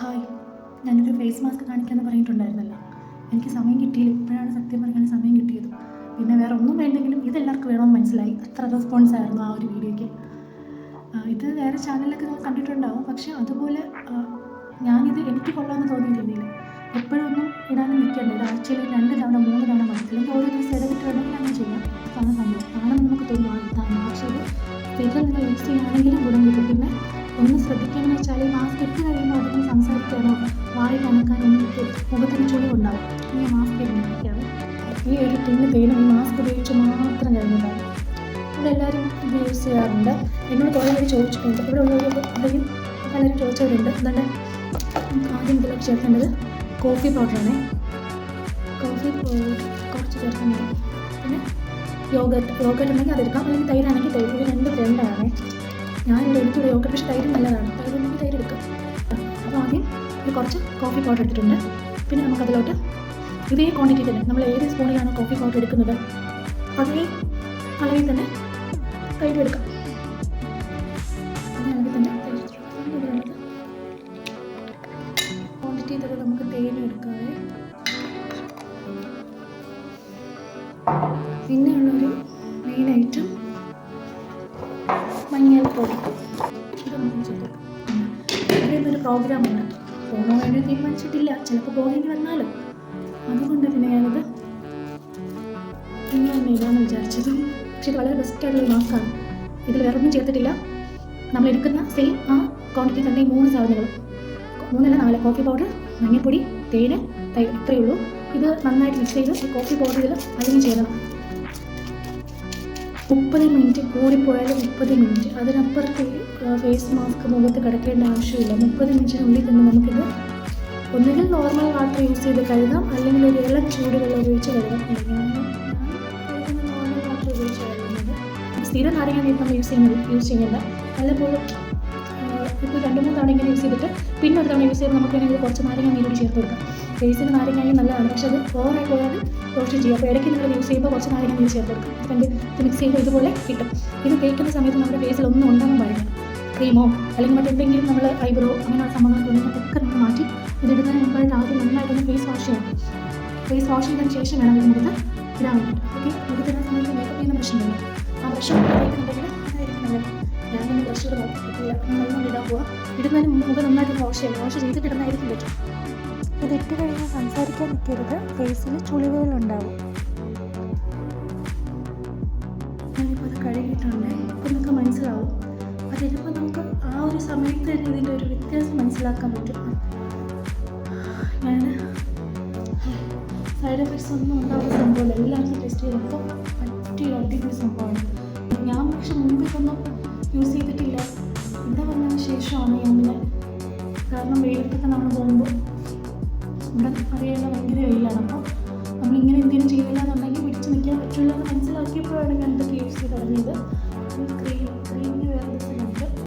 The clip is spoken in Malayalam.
ഹായ്. ഞാനൊരു ഫേസ് മാസ്ക് കാണിക്കാമെന്ന് പറഞ്ഞിട്ടുണ്ടായിരുന്നല്ലോ. എനിക്ക് സമയം കിട്ടിയില്ല. ഇപ്പോഴാണ് സത്യം പറഞ്ഞാൽ സമയം കിട്ടിയത്. പിന്നെ വേറെ ഒന്നും വേണ്ടെങ്കിലും ഇതെല്ലാവർക്കും വേണമെന്ന് മനസ്സിലായി. അത്ര റെസ്പോൺസ് ആയിരുന്നു ആ ഒരു വീഡിയോയ്ക്ക്. ഇത് വേറെ ചാനലിലൊക്കെ നിങ്ങൾ കണ്ടിട്ടുണ്ടാവും. പക്ഷേ അതുപോലെ ഞാനിത് എനിക്ക് കൊള്ളാമെന്ന് തോന്നിയ എപ്പോഴും ഒന്നും ഇടാനും നിൽക്കേണ്ടത് ആഴ്ചയിൽ രണ്ട് തവണ മൂന്ന് തവണ അല്ലെങ്കിൽ ഓരോ ദിവസം ഇടവിട്ടുണ്ടെങ്കിൽ അങ്ങനെ ചെയ്യാം. അതാണ് സംഭവം. കാണാൻ നമുക്ക് തോന്നുന്നു പക്ഷേ ഇത് സ്ഥിരം നിങ്ങൾ യൂസ് ചെയ്യുകയാണെങ്കിലും ഗുണം കിട്ടും. പിന്നെ ഒന്ന് ശ്രദ്ധിക്കണമെന്ന് വെച്ചാൽ മാസ്ക് ഇട്ട് കഴിയുമ്പോൾ അധികം സംസാരിക്കാനോ വായി കണക്കാനോ ഒന്നും നിൽക്കരുത് മുഖത്തിന് ചുളിവുണ്ടാവും ഈ മാസ്ക് ഇടുന്നതൊക്കെയാണ് ഈ ഒരു ടീമിന് ഈ മാസ്ക് ഉപയോഗിച്ച് മാത്രം കഴിഞ്ഞതാണ് ഇവിടെ എല്ലാവരും ഇത് യൂസ് ചെയ്യാറുണ്ട്. എന്നോട് കുറേ പേര് ചോദിച്ചിട്ടുണ്ട്. ഇവിടെ ഉള്ളവരൊക്കെ അധികം പലരും ചോദിച്ചവരുണ്ട്. എന്താണ് ആദ്യം ഇതിലേക്ക് ചേർക്കേണ്ടത് കോഫി പൗഡറാണ് കോഫി കുറച്ച് ചേർക്കാൻ പിന്നെ യോഗട്ട് യോഗട്ട് ഉണ്ടെങ്കിൽ അതെടുക്കാം. അല്ലെങ്കിൽ തൈരാണെങ്കിൽ തൈര്. ഇത് രണ്ടും രണ്ടാണ്. ഞാനിവിടെ എനിക്കിവിടെ യോഗട്ട് പക്ഷേ തൈര് നല്ലതാണ്. തൈര് ഉണ്ടെങ്കിൽ തൈര് എടുക്കാം. അപ്പോൾ ആദ്യം ഒരു കുറച്ച് കോഫി പൗഡർ എടുത്തിട്ടുണ്ട്. പിന്നെ നമുക്കതിലോട്ട് ഇതേ ക്വാണ്ടിറ്റി തന്നെ നമ്മൾ ഏത് സ്പൂണിലാണ് കോഫി പൗഡർ എടുക്കുന്നത്? അതേ അളവിൽ തന്നെ തൈര് എടുക്കാം. പിന്നെയുള്ളൊരു തന്നെ നമുക്ക് തേയില എടുക്കാവേ. പിന്നെ ഉള്ളൊരു മെയിൻ ഐറ്റം മഞ്ഞൾപ്പൊടി ഇത് നമുക്ക് ചെയ്തു ഇവിടെ ഒരു പ്രോഗ്രാമാണ് പോകണോ വേണ്ടി തീരുമാനിച്ചിട്ടില്ല. ചിലപ്പോൾ പോകേണ്ടി വന്നാലോ? അതുകൊണ്ട് പിന്നെ ഞാനത് ഇന്ന് തന്നെ ഇടാമെന്ന് വിചാരിച്ചത്. പക്ഷേ ഇത് വളരെ ബെസ്റ്റ് ആയിട്ടുള്ള മാസ്കാണ് ഇതിൽ വേറെ ഒന്നും ചേർത്തിട്ടില്ല. നമ്മൾ എടുക്കുന്ന സെയിം ആ ക്വാണ്ടിറ്റി തന്നെ മൂന്ന് സാധനങ്ങളും മൂന്നല്ല നാല്. കോഫി പൗഡർ മഞ്ഞൾപ്പൊടി തേന് തൈര് ഇത്രയേ ഉള്ളൂ. ഇത് നന്നായിട്ട് മിക്സ് ചെയ്ത് കോഫി പൗഡറിൽ അതിന് ചേരണം. മുപ്പത് മിനിറ്റ് കൂടിപ്പോയാൽ മുപ്പത് മിനിറ്റ്. അതിനപ്പുറത്ത് ഫേസ് മാസ്ക് മുഖത്ത് കിടക്കേണ്ട ആവശ്യമില്ല. മുപ്പത് മിനിറ്റിനുള്ളിൽ തന്നെ നമുക്കിത് ഒന്നുകിൽ നോർമൽ വാട്ടർ യൂസ് ചെയ്ത് കഴുകാം. അല്ലെങ്കിൽ ഒരു ഇളം ചൂടുവെള്ളം ഉപയോഗിച്ച് കഴുകാം. നോർമൽ വാട്ടർ ഉപയോഗിച്ച് കഴുകുന്നത്. സ്ഥിരം നാരങ്ങ നീര് നമ്മൾ യൂസ് ചെയ്യുന്നത് യൂസ് ചെയ്യുന്നത്. വല്ലപ്പോഴും ഇപ്പോൾ രണ്ട് മൂന്ന് തവണ ഇങ്ങനെ യൂസ് ചെയ്തിട്ട് പിന്നെ ഒരു തവണ യൂസ് ചെയ്ത് നമുക്ക് വേണമെങ്കിൽ കുറച്ച് നാരങ്ങ നീരോട് ചേർത്ത് കൊടുക്കാം. ഫേസിന് നാരങ്ങ നല്ലതാണ്. പക്ഷേ അത് ഓവറായി പോയാൽ കുറച്ച് ചെയ്യും. അപ്പോൾ ഇടയ്ക്ക് നിങ്ങൾ യൂസ് ചെയ്യുമ്പോൾ കുറച്ച് നാരങ്ങ നീര് ചേർത്ത് കൊടുക്കാം. രണ്ട് ഇത് മിക്സ് ചെയ്ത് ഇതുപോലെ കിട്ടും. ഇത് തേക്കുന്ന സമയത്ത് നമ്മുടെ ഫേസിൽ ഒന്നും ഉണ്ടാകാൻ പാടില്ല. ക്രീമോ അല്ലെങ്കിൽ മറ്റെന്തെങ്കിലും നമ്മൾ ഐബ്രോ അങ്ങനെയുള്ള സംഭവങ്ങളൊക്കെ അതൊക്കെ നമ്മൾ മാറ്റി എടുക്കാൻ മുമ്പായിട്ട് ആദ്യം നന്നായിട്ടൊന്ന് ഫേസ് വാഷ് ചെയ്യണം. ഫേസ് വാഷ് ചെയ്തതിന് ശേഷം വേണം ഇത് മുഖത്ത് ഇടാൻ വേണ്ടിയിട്ട് ഓക്കെ മുഖത്തിടുന്ന സമയത്ത് മേക്കപ്പ് ചെയ്യുന്ന പ്രശ്നമില്ല ആ പ്രശ്നം ഉണ്ടെങ്കിൽ നല്ലത്. ഞാൻ കുറച്ചുകൂടെ ബ്രഷ് നോക്കിയിട്ടില്ല നല്ലോണം ഇടാൻ പോവാം. ഇടുന്നതിന് മുമ്പ് നന്നായിട്ട് വാഷ് ചെയ്യണം വാഷ് ചെയ്തിട്ട് ഇടുന്നതായിരിക്കും പറ്റും ഇതിട്ട് കഴിഞ്ഞാൽ സംസാരിക്കാൻ നിൽക്കരുത്. ഫേസിൽ ചുളിവുകളുണ്ടാവും. ഞാനിപ്പോൾ അത് കഴുകിയിട്ടുണ്ട്. ഇപ്പം നമുക്ക് മനസ്സിലാവും. അതിലിപ്പോൾ നമുക്ക് ആ ഒരു സമയത്ത് തന്നെ ഇതിന്റെ ഒരു വ്യത്യാസം മനസ്സിലാക്കാൻ പറ്റും. ഞാൻ സൈഡ് എഫക്ട്സ് ഒന്നും ഉണ്ടാവുന്ന സംഭവമല്ല. എല്ലാവർക്കും ടെസ്റ്റ് ചെയ്തപ്പോൾ പറ്റിയ അടിപൊളി സംഭവമാണ്. ഞാൻ പക്ഷെ മുമ്പിൽ ഇതൊന്നും യൂസ് ചെയ്തിട്ടില്ല. ഇവിടെ വന്ന ശേഷമാണ് ഞാൻ പിന്നെ കാരണം വെയിലത്തൊക്കെ നമ്മൾ പോകുമ്പോൾ ഇവിടെ അറിയാനുള്ള ഭയങ്കര വെയിലാണ്. അപ്പോൾ നമ്മളിങ്ങനെ എന്തെങ്കിലും ചെയ്തില്ല